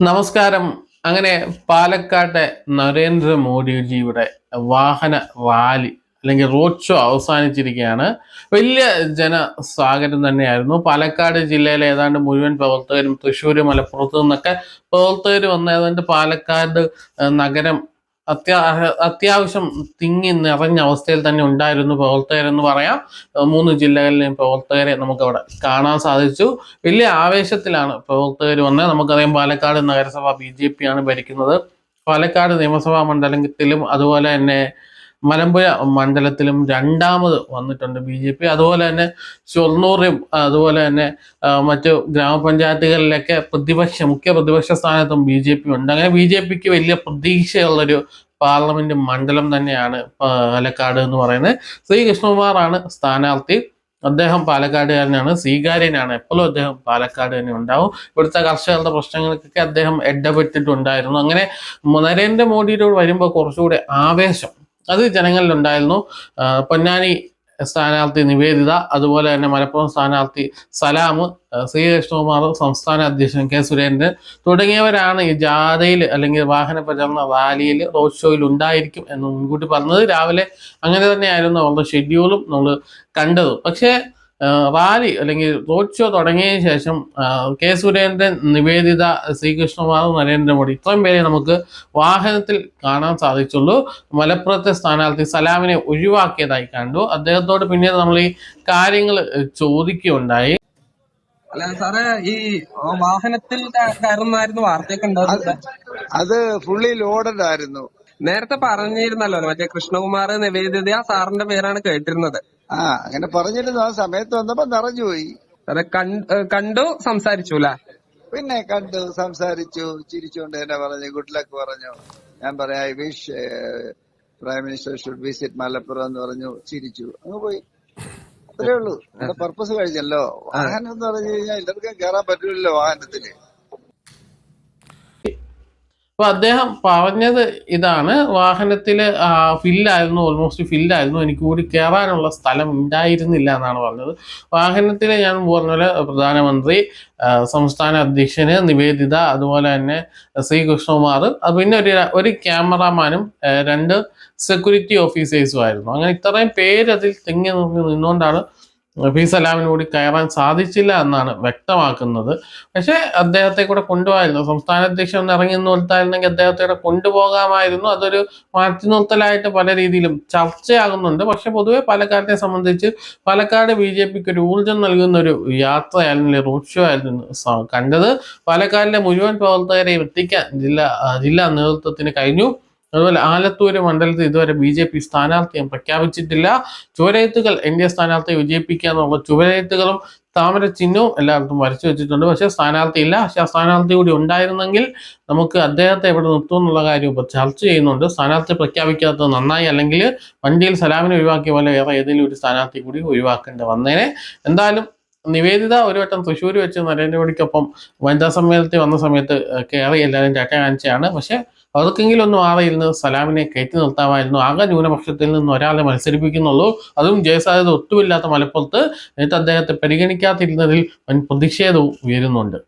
നമസ്കാരം. അങ്ങനെ പാലക്കാട്ടെ നരേന്ദ്രമോദിജിയുടെ വാഹന റാലി അല്ലെങ്കിൽ റോഡ് ഷോ അവസാനിച്ചിരിക്കുകയാണ്. വലിയ ജനസാഗരം തന്നെയായിരുന്നു. പാലക്കാട് ജില്ലയിലെ ഏതാണ്ട് മുഴുവൻ പ്രവർത്തകരും തൃശ്ശൂർ മലപ്പുറത്തു നിന്നൊക്കെ പ്രവർത്തകർ വന്ന ഏതാണ്ട് പാലക്കാട് നഗരം അത്യാ അത്യാവശ്യം തിങ്ങി നിറഞ്ഞ അവസ്ഥയിൽ തന്നെ ഉണ്ടായിരുന്നു പ്രവർത്തകരെന്ന് പറയാം. മൂന്ന് ജില്ലകളിലെയും പ്രവർത്തകരെ നമുക്കവിടെ കാണാൻ സാധിച്ചു. വലിയ ആവേശത്തിലാണ് പ്രവർത്തകർ വന്നത് നമുക്കറിയാം പാലക്കാട് നഗരസഭ ബി ജെ പി ആണ് ഭരിക്കുന്നത്. പാലക്കാട് നിയമസഭാ മണ്ഡലത്തിലും അതുപോലെ തന്നെ മലമ്പുഴ മണ്ഡലത്തിലും രണ്ടാമത് വന്നിട്ടുണ്ട് ബി ജെ പി. അതുപോലെ തന്നെ ഷൊർണൂറും അതുപോലെ തന്നെ മറ്റു ഗ്രാമപഞ്ചായത്തുകളിലൊക്കെ പ്രതിപക്ഷ മുഖ്യ പ്രതിപക്ഷ സ്ഥാനത്തും ബി ജെ പി ഉണ്ട്. അങ്ങനെ ബി ജെ പിക്ക് വലിയ പ്രതീക്ഷയുള്ളൊരു പാർലമെന്റ് മണ്ഡലം തന്നെയാണ് പാലക്കാട് എന്ന് പറയുന്നത്. ശ്രീ കൃഷ്ണകുമാറാണ് സ്ഥാനാർത്ഥി. അദ്ദേഹം പാലക്കാടുകാരനാണ് സ്വീകാര്യനാണ്. എപ്പോഴും അദ്ദേഹം പാലക്കാട് തന്നെ ഉണ്ടാവും. ഇവിടുത്തെ കർഷകരുടെ പ്രശ്നങ്ങൾക്കൊക്കെ അദ്ദേഹം ഇടപെട്ടിട്ടുണ്ടായിരുന്നു. അങ്ങനെ നരേന്ദ്രമോദിയിലൂടെ വരുമ്പോൾ കുറച്ചുകൂടെ ആവേശം അത് ജനങ്ങളിലുണ്ടായിരുന്നു. പൊന്നാനി സ്ഥാനാർത്ഥി നിവേദിത അതുപോലെ തന്നെ മലപ്പുറം സ്ഥാനാർത്ഥി സലാം ശ്രീകൃഷ്ണകുമാർ ശ്രീ കൃഷ്ണകുമാർ സംസ്ഥാന അധ്യക്ഷൻ കെ സുരേന്ദ്രൻ തുടങ്ങിയവരാണ് ഈ ജാഥയിൽ അല്ലെങ്കിൽ വാഹന പ്രചരണ റാലിയിൽ റോഡ് ഷോയിൽ ഉണ്ടായിരിക്കും എന്ന് മുൻകൂട്ടി പറഞ്ഞത്. രാവിലെ അങ്ങനെ തന്നെയായിരുന്നു അവരുടെ ഷെഡ്യൂളും നമ്മൾ കണ്ടത്. പക്ഷേ റാലി അല്ലെങ്കിൽ റോഡ് ഷോ തുടങ്ങിയ ശേഷം കെ സുരേന്ദ്രൻ നിവേദിത ശ്രീകൃഷ്ണമാധവ് നരേന്ദ്രമോദി ഇത്രയും പേരെ നമുക്ക് വാഹനത്തിൽ കാണാൻ സാധിച്ചുള്ളൂ. മലപ്പുറത്തെ സ്ഥാനാർത്ഥി സലാമിനെ ഒഴിവാക്കിയതായി കണ്ടു. അദ്ദേഹത്തോട് പിന്നീട് നമ്മൾ ഈ കാര്യങ്ങൾ ചോദിക്കുകയുണ്ടായി. അല്ല സാറേ ഈ വാഹനത്തിൽ കയറുന്നായിരുന്നു വാർത്തയൊക്കെ അത് ഫുള്ളി ലോഡഡ് ആയിരുന്നു. നേരത്തെ പറഞ്ഞിരുന്നല്ലോ മറ്റേ കൃഷ്ണകുമാർ നിവേദിത സാറിന്റെ പേരാണ് കേട്ടിരുന്നത്. ആ അങ്ങനെ പറഞ്ഞിരുന്നു. ആ സമയത്ത് വന്നപ്പോ നിറഞ്ഞുപോയി സാറെ കൺ- കണ്ടു സംസാരിച്ചു അല്ലെ പിന്നെ കണ്ടു സംസാരിച്ചു ചിരിച്ചുകൊണ്ട് തന്നെ പറഞ്ഞു ഗുഡ് ലക്ക് പറഞ്ഞു. ഞാൻ പറയാം I wish prime minister should visit Malappuram എന്ന് പറഞ്ഞു ചിരിച്ചു. അങ്ങ് പോയി. അത്രേ ഉള്ളൂ. എന്റെ പർപ്പസ് കഴിഞ്ഞല്ലോ. വാഹനം എന്ന് പറഞ്ഞു കഴിഞ്ഞാൽ എല്ലാവർക്കും കയറാൻ പറ്റില്ലല്ലോ വാഹനത്തിൽ അപ്പൊ അദ്ദേഹം പറഞ്ഞത് ഇതാണ്. വാഹനത്തിൽ ഫില്ലായിരുന്നു ഓൾമോസ്റ്റ് ഫില്ലായിരുന്നു എനിക്ക് കൂടി കയറാനുള്ള സ്ഥലം ഉണ്ടായിരുന്നില്ല എന്നാണ് പറഞ്ഞത്. വാഹനത്തിൽ ഞാൻ പറഞ്ഞ പോലെ പ്രധാനമന്ത്രി സംസ്ഥാന അധ്യക്ഷന് നിവേദിത അതുപോലെ തന്നെ ശ്രീകൃഷ്ണകുമാർ പിന്നെ ഒരു ഒരു ക്യാമറാമാനും രണ്ട് സെക്യൂരിറ്റി ഓഫീസേഴ്സും ആയിരുന്നു. അങ്ങനെ ഇത്രയും പേര് അതിൽ തിങ്ങി നിന്നുകൊണ്ടാണ് ഫി സലാമിന് കൂടി കയറാൻ സാധിച്ചില്ല എന്നാണ് വ്യക്തമാക്കുന്നത്. പക്ഷേ അദ്ദേഹത്തെ കൂടെ കൊണ്ടുപോകായിരുന്നു സംസ്ഥാന അധ്യക്ഷൻ ഒന്ന് ഇറങ്ങി നിർത്തായിരുന്നെങ്കിൽ അദ്ദേഹത്തെ കൂടെ കൊണ്ടുപോകാമായിരുന്നു. അതൊരു മാറ്റി നിർത്തലായിട്ട് പല രീതിയിലും ചർച്ചയാകുന്നുണ്ട്. പക്ഷെ പൊതുവെ പാലക്കാടിനെ സംബന്ധിച്ച് പാലക്കാട് ബി ജെ പിക്ക് ഒരു ഊർജം നൽകുന്ന ഒരു യാത്രയായിരുന്നു റോഡ് ഷോ ആയിരുന്നു കണ്ടത്. പാലക്കാടിലെ മുഴുവൻ പ്രവർത്തകരെ എത്തിക്കാൻ ജില്ലാ ജില്ലാ നേതൃത്വത്തിന് കഴിഞ്ഞു. അതുപോലെ ആലത്തൂര് മണ്ഡലത്തിൽ ഇതുവരെ ബി ജെ പി സ്ഥാനാർത്ഥിയും പ്രഖ്യാപിച്ചിട്ടില്ല. ചുവരെഴുത്തുകൾ എൻ ഡി എ സ്ഥാനാർത്ഥിയെ വിജയിപ്പിക്കുക എന്നുള്ള ചുവരെഴുത്തുകളും താമര ചിഹ്നവും എല്ലായിടത്തും വരച്ചു വെച്ചിട്ടുണ്ട്. പക്ഷേ സ്ഥാനാർത്ഥി ഇല്ല പക്ഷെ ആ സ്ഥാനാർത്ഥി കൂടി ഉണ്ടായിരുന്നെങ്കിൽ നമുക്ക് അദ്ദേഹത്തെ ഇവിടെ നിർത്തും എന്നുള്ള കാര്യം ഇപ്പോൾ ചർച്ച ചെയ്യുന്നുണ്ട്. സ്ഥാനാർത്ഥി പ്രഖ്യാപിക്കാത്തത് നന്നായി അല്ലെങ്കിൽ വണ്ടിയിൽ സലാമിനെ ഒഴിവാക്കിയ പോലെ വേറെ ഏതെങ്കിലും ഒരു സ്ഥാനാർത്ഥി കൂടി ഒഴിവാക്കേണ്ടി വന്നേനെ. എന്തായാലും നിവേദിത ഒരു വട്ടം തൃശ്ശൂർ വെച്ച് നരേന്ദ്രമോദിക്കൊപ്പം വനിതാ സമ്മേളനത്തിൽ വന്ന സമയത്ത് കയറി എല്ലാവരും ചാറ്റ കാണിച്ചാണ് പക്ഷെ അവർക്കെങ്കിലും ഒന്നും ആറയിൽ സലാമിനെ കയറ്റി നിർത്താമായിരുന്നു. ആകെ ന്യൂനപക്ഷത്തിൽ നിന്ന് ഒരാളെ മത്സരിപ്പിക്കുന്നുള്ളൂ. അതും ജയസാധ്യത ഒട്ടുമില്ലാത്ത മലപ്പുറത്ത് എന്നിട്ട് അദ്ദേഹത്തെ പരിഗണിക്കാതിരുന്നതിൽ വൻ പ്രതിഷേധവും ഉയരുന്നുണ്ട്.